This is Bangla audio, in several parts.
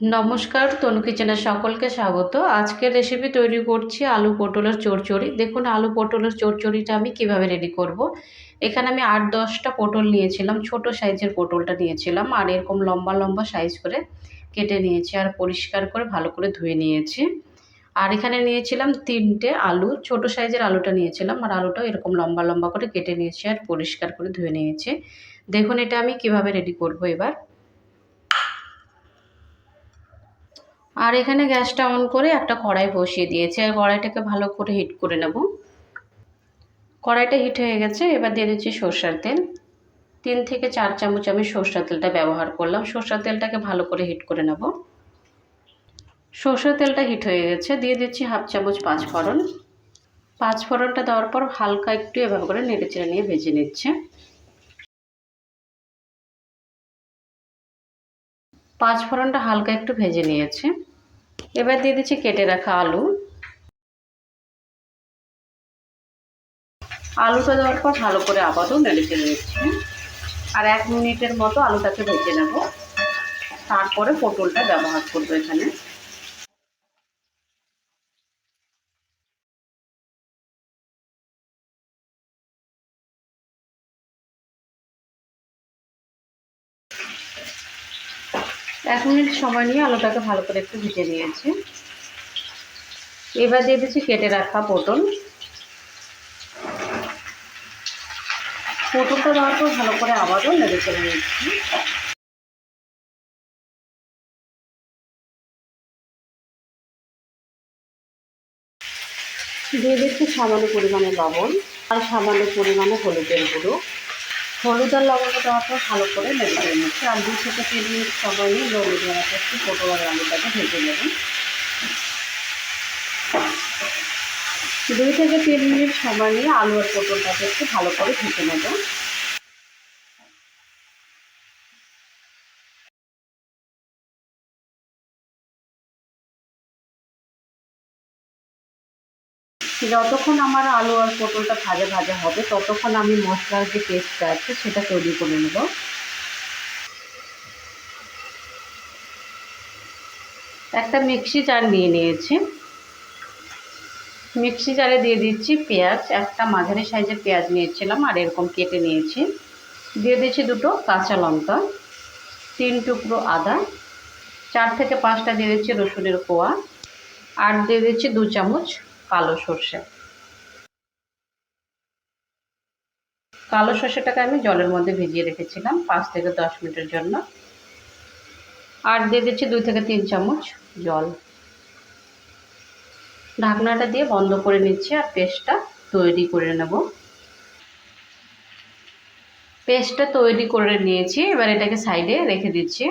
নমস্কার, তনু কিচেনের সকলকে স্বাগত। আজকের রেসিপি তৈরি করছি আলু পটলের চড়চড়ি। দেখুন, আলু পটলের চড়চড়িটা আমি কীভাবে রেডি করব। এখানে আমি আট দশটা পটল নিয়েছিলাম, ছোট সাইজের পটলটা নিয়েছিলাম আর এরকম লম্বা লম্বা সাইজ করে কেটে নিয়েছি আর পরিষ্কার করে ভালো করে ধুয়ে নিয়েছি। আর এখানে নিয়েছিলাম তিনটে আলু, ছোট সাইজের আলুটা নিয়েছিলাম আর আলুটাও এরকম লম্বা লম্বা করে কেটে নিয়েছি আর পরিষ্কার করে ধুয়ে নিয়েছি। দেখুন, এটা আমি কীভাবে রেডি করব এবার। আর এখানে গ্যাসটা অন করে একটা কড়াই বসিয়ে দিয়েছি। আর কড়াইটাকে ভালো করে হিট করে নেব। কড়াইটা হিট হয়ে গেছে, এবার দিয়ে দিচ্ছি সর্ষার তেল। তিন থেকে চার চামচ আমি সর্ষার তেলটা ব্যবহার করলাম। সর্ষার তেলটাকে ভালো করে হিট করে নেব। সর্ষের তেলটা হিট হয়ে গেছে, দিয়ে দিচ্ছি হাফ চামচ পাঁচ ফোড়ন পাঁচ ফোড়নটা দেওয়ার পর হালকা একটু এভাবে করে নেড়ে চেড়ে নিয়ে ভেজে নিচ্ছে। পাঁচ ফোড়নটা হালকা একটু ভেজে নিয়েছে। এবার দিয়ে দিচ্ছি কেটে রাখা আলু। আলুটা দেওয়ার পর ভালো করে আবারও নেড়ে ফেলে দিচ্ছি আর এক মিনিটের মতো আলুটাকে ভেজে নেব। তারপরে পটলটা ব্যবহার করব এখানে। এক মিনিট সময় নিয়ে আলুটাকে ভালো করে একটু ভেজে নিয়েছি। এবার দিয়ে দিচ্ছি কেটে রাখা পটল। পটলটা দেওয়ার পর ভালো করে আবারও নেড়ে চলে নিচ্ছি। দিয়ে দিচ্ছি সামান্য পরিমাণে লবণ আর সামান্য পরিমাণে হলুদের গুঁড়ো। হলুদ আর লবণটা দেওয়ার পর ভালো করে নেড়ে করে নিচ্ছি আর দু থেকে তিন মিনিট সময় নিয়ে লবণ দেওয়ার একটু পটল আর আলুটাকে ভেজে নেবেন দুই থেকে তিন মিনিট সময় নিয়ে আলু আর পটলটাকে একটু ভালো করে ভেজে নেব। যতক্ষণ আমার আলু আর পটলটা ভাজা ভাজা হবে, ততক্ষণ আমি মশলার যে পেস্টটা আছে সেটা তৈরি করে নেব। একটা মিক্সি জার নিয়ে নিয়েছি। মিক্সি জারে দিয়ে দিচ্ছি পেঁয়াজ, একটা মাঝারি সাইজের পেঁয়াজ নিয়েছিলাম আর এরকম কেটে নিয়েছি। দিয়ে দিচ্ছি দুটো কাঁচা লঙ্কা, তিন টুকরো আদা, চার থেকে পাঁচটা দিয়ে দিচ্ছি রসুনের কোয়া, আর দিয়ে দিচ্ছি দু চামচ কালো সর্ষে। কালো সর্ষেটাকে আমি জলের মধ্যে ভিজিয়ে রেখেছিলাম পাঁচ থেকে দশ মিনিটের জন্য। আর দিয়ে দিচ্ছি দুই থেকে তিন চামচ জল। ঢাকনাটা দিয়ে বন্ধ করে নিচ্ছি আর পেস্টটা তৈরি করে নেব। পেস্টটা তৈরি করে নিয়েছি, এবার এটাকে সাইডে রেখে দিচ্ছি।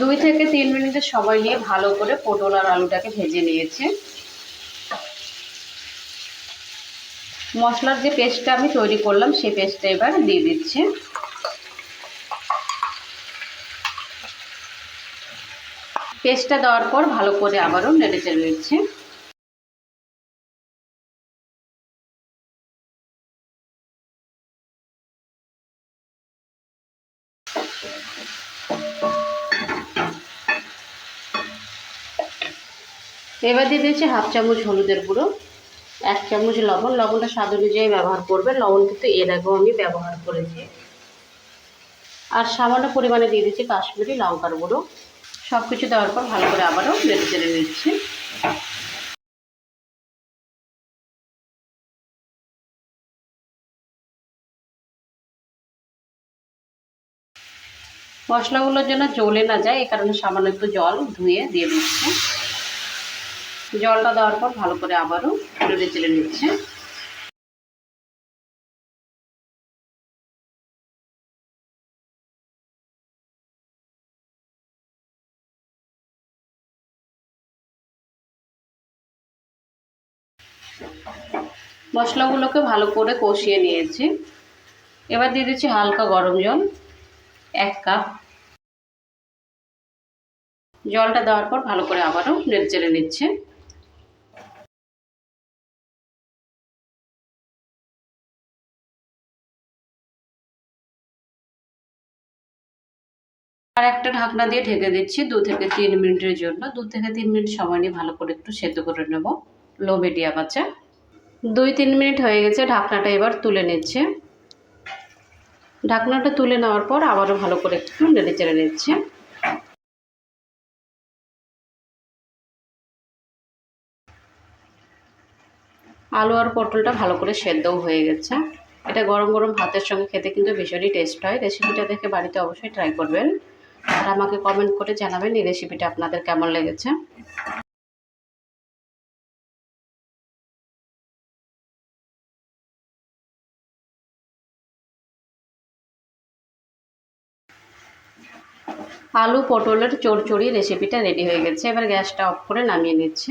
দুই থেকে তিন মিনিটে সময় নিয়ে ভালো করে পটল আর আলুটাকে ভেজে নিয়েছে। মশলার যে পেস্টটা আমি তৈরি করলাম সেই পেস্টটা এবার দিয়ে দিচ্ছি। পেস্টটা দেওয়ার পর ভালো করে আবারও নেড়ে চেড়ে নিচ্ছি। এবার দিয়ে দিয়েছি হাফ চামচ হলুদের গুঁড়ো, এক চামচ লবণ। লবণটা স্বাদ অনুযায়ী ব্যবহার করবে। লবণ কিন্তু এর আগেও আমি ব্যবহার করেছি। আর সামান্য পরিমাণে দিয়ে দিচ্ছি কাশ্মীরি লঙ্কার গুঁড়ো। সব কিছু দেওয়ার পর ভালো করে আবারও নেড়ে চেড়ে নিচ্ছি। মশলাগুলোর জন্য জ্বলে না যায় এই কারণে সামান্য একটু জল ধুয়ে দিয়ে দিচ্ছি। জলটা দেওয়ার পর ভালো করে আবারও নেড়ে চেড়ে নিচ্ছে। মশলাগুলোকে ভালো করে কষিয়ে নিয়েছি। এবার দিয়ে দিচ্ছি হালকা গরম জল, এক কাপ। জলটা দেওয়ার পর ভালো করে আবারও নেড়ে চেড়ে নিচ্ছে। আর একটা ঢাকনা দিয়ে ঢেকে দিচ্ছি দু থেকে তিন মিনিটের জন্য। দু থেকে তিন মিনিট সময় নিয়ে ভালো করে একটু সেদ্ধ করে নেব। লো, মিডিয়াম আছে। দুই, তিন মিনিট হয়ে গেছে, ঢাকনাটা এবার তুলে নিচ্ছে। ঢাকনাটা তুলে নেওয়ার পর আবারও ভালো করে একটু নেড়ে চেড়ে নিচ্ছে। আলু আর পটলটা ভালো করে সেদ্ধও হয়ে গেছে। এটা গরম গরম ভাতের সঙ্গে খেতে কিন্তু ভীষণই টেস্ট হয়। রেসিপিটা দেখে বাড়িতে অবশ্যই ট্রাই করবেন। আর আমাকে কমেন্ট করে জানাবেন এই রেসিপিটা আপনাদের কেমন লেগেছে। আলু পটলের চড়চড়ি রেসিপিটা রেডি হয়ে গেছে। এবার গ্যাসটা অফ করে নামিয়ে নিচ্ছে।